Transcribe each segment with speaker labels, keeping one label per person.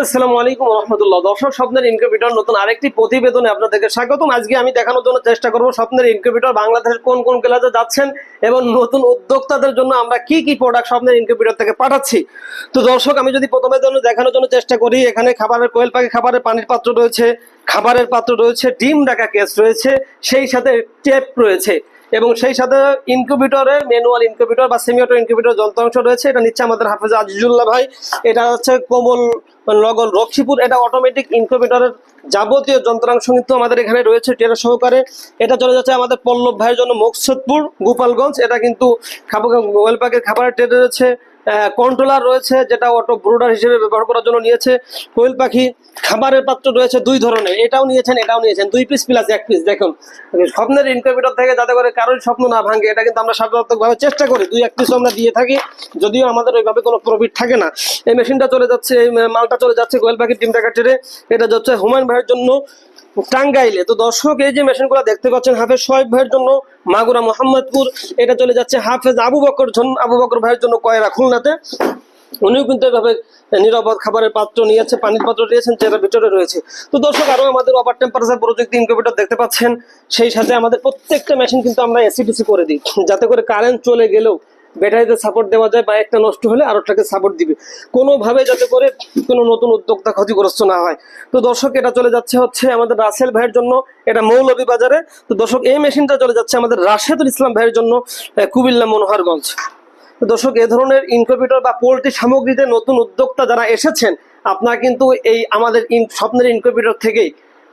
Speaker 1: আসসালামু আলাইকুম রহমতুল্লাহ। দর্শক, স্বপ্নের ইনকিউবেটর নতুন আরেকটি প্রতিবেদনে আপনাদেরকে স্বাগতম। আজকে আমি দেখানোর জন্য চেষ্টা করব স্বপ্নের ইনকিউবেটর বাংলাদেশের কোন কোন ক্লাসে যাচ্ছেন এবং নতুন উদ্যোক্তাদের জন্য আমরা কি কি প্রোডাক্ট স্বপ্নের ইনকিউবেটর থেকে পাঠাচ্ছি। তো দর্শক, আমি যদি প্রথমে জন্য দেখানোর জন্য চেষ্টা করি, এখানে খাবারের কোয়েল পাখি, খাবারের পানির পাত্র রয়েছে, খাবারের পাত্র রয়েছে, ডিম ডাকা কেস রয়েছে, সেই সাথে টেপ রয়েছে। এবং সেই সাথে ইনকিউবেটরে, ম্যানুয়াল ইনকিউবেটর বা সেমিওটো ইনকিউবেটর যন্ত্রাংশ রয়েছে। এটা নিচ্ছে আমাদের হাফেজ আজিজুল্লাহ ভাই। এটা হচ্ছে কোমল লগল রক্ষীপুর। এটা অটোমেটিক ইনকিউবেটরের যাবতীয় যন্ত্রাংশ কিন্তু আমাদের এখানে রয়েছে টেরা সহকারে। এটা চলে যাচ্ছে আমাদের পল্লব ভাইয়ের জন্য মকসুদপুর, গোপালগঞ্জ। এটা কিন্তু খাবার ওয়েল প্যাকের খাবারের ট্রেড রয়েছে। কন্ট্রোলার রয়েছে, যেটা অটো ব্রুডার হিসেবে ব্যবহার করার জন্য নিয়েছে। কোয়েল পাখি খাবারের পাত্র রয়েছে দুই ধরনের, এটাও নিয়েছেন এটাও নিয়েছেন, দুই পিস প্লাস এক পিস দেখুন। স্বপ্নের ইনকিউবেটর থেকে যাতে করে কারোর স্বপ্ন না ভাঙে, এটা কিন্তু আমরা সাধারণতভাবে চেষ্টা করি, দুই এক পিস আমরা দিয়ে থাকি, যদিও আমাদের ওইভাবে কোনো প্রফিট থাকে না। এই মেশিনটা চলে যাচ্ছে, এই, মালটা চলে যাচ্ছে কোয়েল পাখির টিম টাকাটেরে এটা যাচ্ছে হুমায়ুন ভাইয়ের জন্য টাঙ্গাইলে। তো দর্শক, এই যে মেশিন মেশিনগুলো দেখতে পাচ্ছেন, হাফেজ সোহেব ভাইয়ের জন্য মাগুরা মোহাম্মদপুর, এটা চলে যাচ্ছে হাফেজ আবু বকর আবু বকর ভাইয়ের জন্য কয়রা খুলনাতে। উনিও কিন্তু এভাবে নিরাপদ খাবারের পাত্র নিয়েছে, পানির পাত্র নিয়েছেন যেটার ভিতরে রয়েছে। তো দর্শক আরও আমাদের ওভার টেম্পারেচার প্রযুক্তি ইনকিউবেটর দেখতে পাচ্ছেন, সেই সাথে আমাদের প্রত্যেকটা মেশিন কিন্তু আমরা এসিডিসি করে দিই, যাতে করে কারেন্ট চলে গেলেও ব্যাটারিতে সাপোর্ট দেওয়া যায় বা একটা নষ্ট হলে আরেকটাকে সাপোর্ট দিবে। কোনোভাবে যাতে করে কোনো নতুন উদ্যোক্তা ক্ষতিগ্রস্ত না হয়। তো দর্শক এটা চলে যাচ্ছে হচ্ছে আমাদের রাসেল ভাইয়ের জন্য এটা মৌলভী বাজারে। তো দর্শক এই মেশিনটা চলে যাচ্ছে আমাদের রাশেদুল ইসলাম ভাইয়ের জন্য আহ, কুমিল্লা মনোহরগঞ্জ। তো দর্শক এ ধরনের ইনকিউবেটর বা পোল্ট্রি সামগ্রীতে নতুন উদ্যোক্তা যারা এসেছেন আপনারা কিন্তু এই আমাদের স্বপ্নের ইনকিউবেটর থেকেই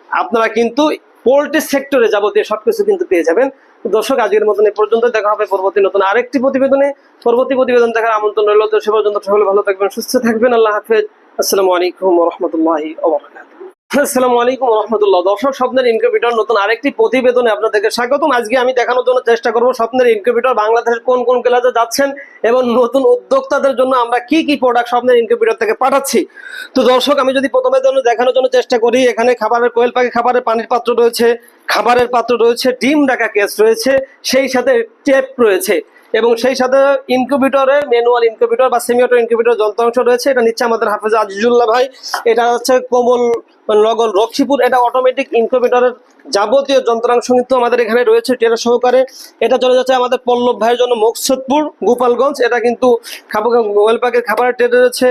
Speaker 1: আপনারা কিন্তু পোল্ট্রি সেক্টরে যাবতীয় সবকিছু কিন্তু পেয়ে যাবেন। দর্শক, আজকের মতন এ পর্যন্ত। দেখা হবে পরবর্তী নতুন আরেকটি প্রতিবেদনে। পরবর্তী প্রতিবেদন দেখার আমন্ত্রণ রইল। তো সে পর্যন্ত সকলে ভালো থাকবেন, সুস্থ থাকবেন। আল্লাহ হাফেজ। আসসালামু আলাইকুম রহমতুল্লাহি আসসালামু আলাইকুম রহমতুল্লাহ দর্শক, স্বপ্নের ইনকিউবেটর নতুন আরেকটি প্রতিবেদনে আপনাদেরকে স্বাগতম। আজকে আমি দেখানোর জন্য চেষ্টা করব স্বপ্নের ইনকিউবেটর, বাংলাদেশের কোন কোন ক্লাসে যাচ্ছেন এবং নতুন উদ্যোক্তাদের জন্য আমরা কি কি প্রোডাক্ট স্বপ্নের ইনকিউবেটর থেকে পাঠাচ্ছি। তো দর্শক, আমি যদি প্রথমে জন্য দেখানোর জন্য চেষ্টা করি, এখানে খাবারের কোয়েল পাখি, খাবারের পানির পাত্র রয়েছে, খাবারের পাত্র রয়েছে, ডিম ডাকা কেস রয়েছে, সেই সাথে টেপ রয়েছে। এবং সেই সাথে ইনকিউবেটরে ম্যানুয়াল ইনকিউবেটর বা সেমিওটো ইনকিউবেটর যন্ত্রাংশ রয়েছে। এটা নিচ্ছে আমাদের হাফেজ আজিজুল্লাহ ভাই। এটা হচ্ছে কোমল লগল রক্ষীপুর। এটা অটোমেটিক ইনকিউবেটরের যাবতীয় যন্ত্রাংশ কিন্তু আমাদের এখানে রয়েছে টেরা সহকারে। এটা চলে যাচ্ছে আমাদের পল্লব ভাইয়ের জন্য মকসুদপুর, গোপালগঞ্জ। এটা কিন্তু খাবার ওয়েলপাকের খাবারের ট্রেড রয়েছে।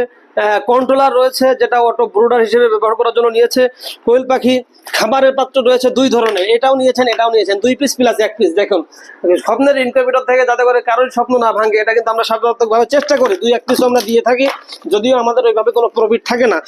Speaker 1: কন্ট্রোলার রয়েছে, যেটা অটো ব্রোডার হিসেবে ব্যবহার করার জন্য নিয়েছে। কোয়েল পাখি, খাবারের পাত্র রয়েছে দুই ধরনের, এটাও নিয়েছেন এটাও নিয়েছেন, দুই পিস প্লাস এক পিস দেখুন। স্বপ্নের ইনকিউবেটর থেকে যাতে করে কারোর স্বপ্ন না ভাঙে, এটা কিন্তু আমরা সাধারণতভাবে চেষ্টা করি, দুই এক পিসও আমরা দিয়ে থাকি, যদিও আমাদের ওইভাবে কোনো প্রফিট থাকে না।